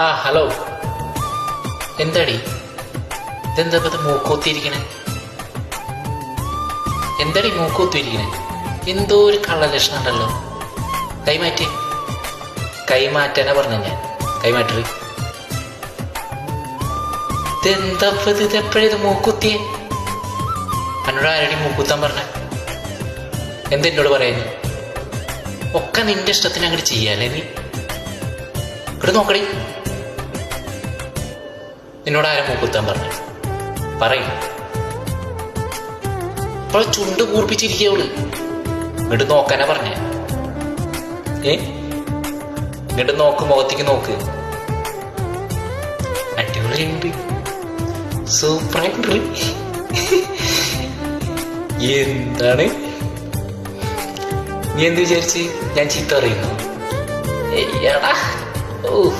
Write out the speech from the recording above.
ആ ഹലോ. എന്താടി? ഇതെന്താ ഇത് മൂക്കൂത്തിയിരിക്കണേ എന്താടി മൂക്കൂത്തിയിരിക്കണേ എന്തോ ഒരു കള്ള ലക്ഷണം ഉണ്ടല്ലോ. കൈമാറ്റി. കൈമാറ്റാനാ പറഞ്ഞ ഞാൻ. കൈമാറ്റി ഇതെന്താ ഇത്? എപ്പോഴേ ഇത് മൂക്കുത്തിയെ എന്നോട് ആരടി മൂക്കുത്താൻ പറഞ്ഞ? എന്തെന്നോട് പറയുന്നു? ഒക്കെ നിന്റെ ഇഷ്ടത്തിന് അങ്ങോട്ട് ചെയ്യാല്ലേ നീ? ഇവിടെ നോക്കടി. നിന്നോട് ആരും മൂക്കുത്താൻ പറഞ്ഞു. പറയും. ഇപ്പോൾ ചുണ്ട് കൂർപ്പിച്ചിരിക്കവൾ ഇങ്ങോട്ട് നോക്കാനാ പറഞ്ഞ. ഏ? ഇങ്ങോട്ട് നോക്ക് മുഖത്തേക്ക് നോക്ക്. അടിപൊളിയുണ്ട് സൂപ്പറായിട്ടുണ്ട് എന്താണ്? നീ എന്ത് വിചാരിച്ച്? ഞാൻ ചീത്ത അറിയുന്നു ഓ